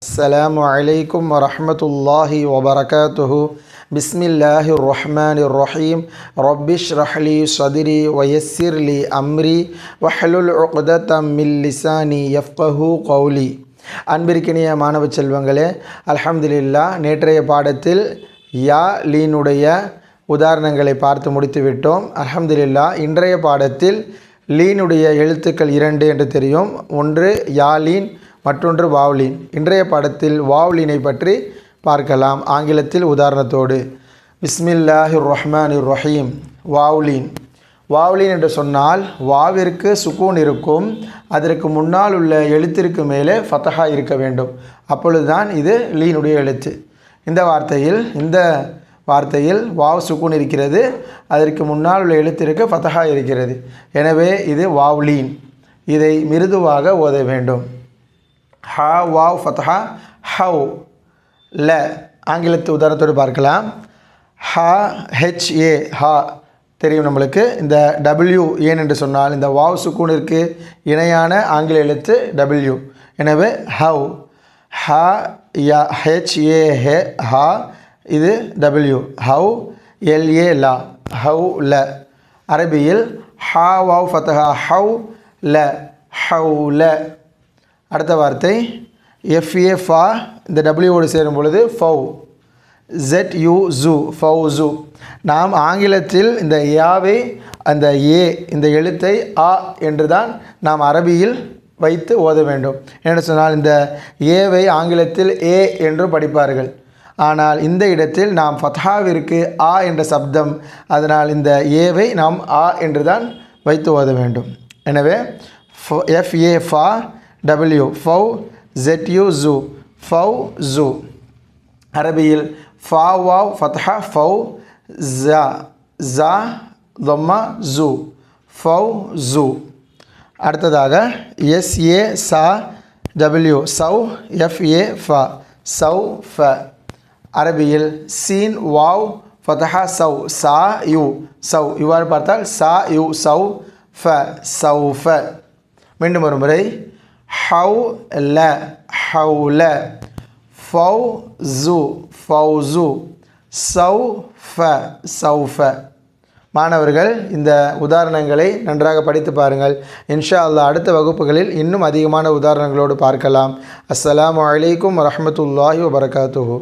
السلام عليكم ورحمة الله وبركاته بسم الله الرحمن الرحيم رب اشرح لي صدري ويسر لي أمري واحلل عقدة من لساني يفقه قولي அன்பிற்கினிய மாணவ செல்வங்களே அல்ஹம்துலில்லா நேற்றைய பாடத்தில் யா லீனுடைய உதாரணங்களை பார்த்து முடித்து விட்டோம் அல்ஹம்துலில்லா இன்றைய பாடத்தில் லீனுடைய எழுத்துக்கள் இரண்டு என்று தெரியும் ஒன்று யாலீன் மற்றொன்று வாவ்லின். இன்றைய பாடத்தில் வாவ்லினை பற்றி பார்க்கலாம். ஆங்கிலத்தில் உதாரணத்தோடு பிஸ்மில்லாஹிர் ரஹ்மானிர் ரஹீம் வாவ்லீன். வாவ்லீன் என்று சொன்னால் வாவிற்கு சுக்கூன் இருக்கும் அதற்கு முன்னால் உள்ள எழுத்திற்கு மேலே ஃபத்தஹா இருக்க வேண்டும். அப்பொழுதுதான் இது லீனுடைய எழுத்து. இந்த வார்த்தையில் இந்த வார்த்தையில் வாவ் சுக்கூன் இருக்கிறது அதற்கு முன்னால் உள்ள எழுத்திற்கு ஃபத்தஹா இருக்கிறது. எனவே இது வாவ்லீன். இதை மிருதுவாக ஓத வேண்டும். ஹா வாவ் ஃபத்ஹா ஹவ் ல ஆங்கிலத்து உதாரணத்தோடு பார்க்கலாம். ஹா ஹெச்ஏ ஹா தெரியும் நம்மளுக்கு. இந்த டபிள்யூ ஏன் என்று சொன்னால் இந்த வாவ் சுக்கூனிற்கு இணையான ஆங்கில எழுத்து டபிள்யூ எனவே ஹவ் ஹா யா ஹெச் ஏ ஹே ஹா இது டபிள்யூ ஹவ் எல்ஏ லா ஹவ் ல. அரபியில் ஹா வாவ் ஃபத்தஹா ஹவ் ல ஹவ் ல. அடுத்த வார்த்தை எஃப்ஏ ஃபா இந்த டபிள்யூவோடு சேரும் பொழுது ஃபவ் ஜெட் யூ ஜூ ஃபவ் ஜூ நாம் ஆங்கிலத்தில் இந்த யாவை அந்த ஏ இந்த எழுத்தை ஆ என்று தான் நாம் அரபியில் வைத்து ஓத வேண்டும். என்று சொன்னால் இந்த ஏவை ஆங்கிலத்தில் ஏ என்று படிப்பார்கள். ஆனால் இந்த இடத்தில் நாம் ஃபத்ஹாவிற்கு ஆ என்ற சப்தம் அதனால் இந்த ஏவை நாம் ஆ என்று தான் வைத்து ஓத வேண்டும். எனவே எஃப் ஏ ஃபா டபிள்யூ ஃபவ் ஜெட் யூ ஜூ ஃபவ் ஜூ அரபியில் ஃபா வாவ் ஃபத்ஹா ஃபவ் ஜா ஜா தொம்மா ஜூ ஃபவ் ஜூ அடுத்ததாக எஸ் ஏ சா டபிள்யூ சவ் எஃப் ஏ ஃப சவ் ஃப அரபியில் scene wow ஃபதஹா Chou saw you சவ் இவ்வாறு பார்த்தால் சா யூ சவ் ஃப சவ் ஃப மீண்டும் ஒரு முறை ஹவுல ல ஃபௌசு ல சௌஃப சௌஃப ஃப ஃப மாணவர்கள் இந்த உதாரணங்களை நன்றாக படித்து பாருங்கள். இன்ஷா அல்லா அடுத்த வகுப்புகளில் இன்னும் அதிகமான உதாரணங்களோடு பார்க்கலாம். அஸ்லாம் வலைக்கம் வரமத்துல்லாஹி வபரகாத்துஹு.